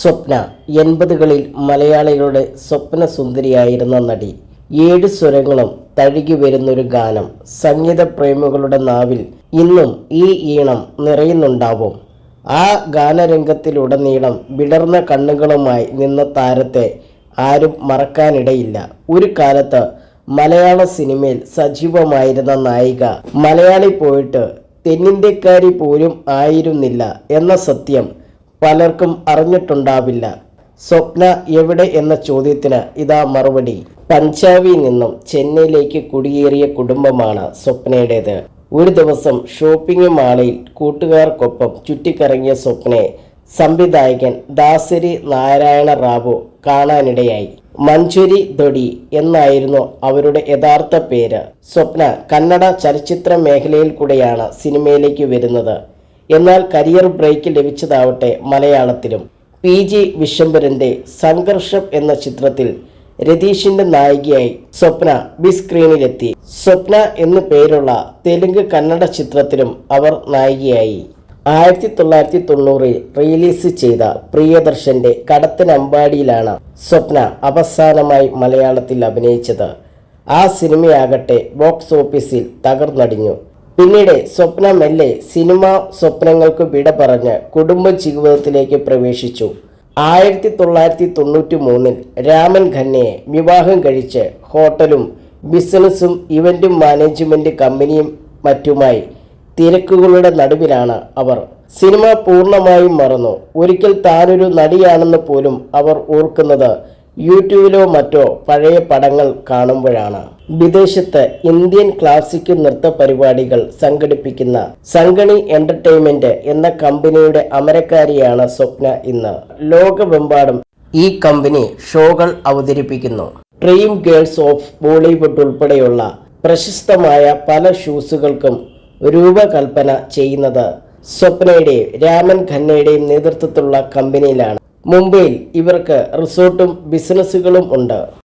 സ്വപ്ന എൺപതുകളിൽ മലയാളികളുടെ സ്വപ്ന സുന്ദരിയായിരുന്ന നടി. ഏഴ് സ്വരങ്ങളും തഴുകി വരുന്നൊരു ഗാനം സംഗീത പ്രേമികളുടെ നാവിൽ ഇന്നും ഈ ഈണം നിറയുന്നുണ്ടാവും. ആ ഗാനരംഗത്തിലുടനീളം വിടർന്ന കണ്ണുകളുമായി നിന്ന താരത്തെ ആരും മറക്കാനിടയില്ല. ഒരു കാലത്ത് മലയാള സിനിമയിൽ സജീവമായിരുന്ന നായിക മലയാളി പോയിട്ട് തെന്നിന്ത്യക്കാരി പോലും ആയിരുന്നില്ല എന്ന സത്യം പലർക്കും അറിഞ്ഞിട്ടുണ്ടാവില്ല. സ്വപ്ന എവിടെ എന്ന ചോദ്യത്തിന് ഇതാ മറുപടി. പഞ്ചാബിൽ നിന്നും ചെന്നൈയിലേക്ക് കുടിയേറിയ കുടുംബമാണ് സ്വപ്നയുടേത്. ഒരു ദിവസം ഷോപ്പിംഗ് മാളിൽ കൂട്ടുകാർക്കൊപ്പം ചുറ്റിക്കറങ്ങിയ സ്വപ്നയെ സംവിധായകൻ ദാസരി നാരായണ റാവു കാണാനിടയായി. മഞ്ചുരി ദൊടി എന്നായിരുന്നു അവരുടെ യഥാർത്ഥ പേര്. സ്വപ്ന കന്നഡ ചലച്ചിത്ര മേഖലയിൽ കൂടെയാണ് സിനിമയിലേക്ക് വരുന്നത്. എന്നാൽ കരിയർ ബ്രേക്ക് ലഭിച്ചതാവട്ടെ മലയാളത്തിലും. പി. ജി. വിശ്വംഭരന്റെ സംഘർഷം എന്ന ചിത്രത്തിൽ രതീഷിന്റെ നായികയായി സ്വപ്ന ബി സ്ക്രീനിലെത്തി. സ്വപ്ന എന്നു പേരുള്ള തെലുങ്ക് കന്നഡ ചിത്രത്തിലും അവർ നായികയായി. ആയിരത്തി തൊള്ളായിരത്തി തൊണ്ണൂറിൽ റിലീസ് ചെയ്ത പ്രിയദർശന്റെ കടത്തനമ്പാടിയിലാണ് സ്വപ്ന അവസാനമായി മലയാളത്തിൽ അഭിനയിച്ചത്. ആ സിനിമയാകട്ടെ ബോക്സ് ഓഫീസിൽ തകർന്നടിഞ്ഞു. പിന്നീട് സ്വപ്ന മെല്ലെ സിനിമ സ്വപ്നങ്ങൾക്ക് വിട പറഞ്ഞ് കുടുംബ ജീവിതത്തിലേക്ക് പ്രവേശിച്ചു. ആയിരത്തി തൊള്ളായിരത്തി തൊണ്ണൂറ്റി മൂന്നിൽ രാമൻ ഖന്നയെ വിവാഹം കഴിച്ച് ഹോട്ടലും ബിസിനസ്സും ഇവന്റും മാനേജ്മെന്റ് കമ്പനിയും മറ്റുമായി തിരക്കുകളുടെ നടുവിലാണ് അവർ. സിനിമ പൂർണമായും മറന്നു. ഒരിക്കൽ താനൊരു നടിയാണെന്ന് പോലും അവർ ഓർക്കുന്നത് യൂട്യൂബിലോ മറ്റോ പഴയ പടങ്ങൾ കാണുമ്പോഴാണ് വിദേശത്ത് ഇന്ത്യൻ ക്ലാസിക് നൃത്ത പരിപാടികൾ സംഘടിപ്പിക്കുന്ന സംഗണി എന്റർടൈൻമെന്റ് എന്ന കമ്പനിയുടെ അമരക്കാരിയാണ് സ്വപ്ന ഇന്ന്. ലോകമെമ്പാടും ഈ കമ്പനി ഷോകൾ അവതരിപ്പിക്കുന്നു. ഡ്രീം ഗേൾസ് ഓഫ് ബോളിവുഡ് ഉൾപ്പെടെയുള്ള പ്രശസ്തമായ പല ഷൂസുകൾക്കും രൂപകൽപ്പന ചെയ്യുന്നത് സ്വപ്നയുടെയും രാമൻ ഖന്നയുടെയും നേതൃത്വത്തിലുള്ള കമ്പനിയിലാണ്. മുംബൈയിൽ ഇവർക്ക് റിസോർട്ടും ബിസിനസ്സുകളും ഉണ്ട്.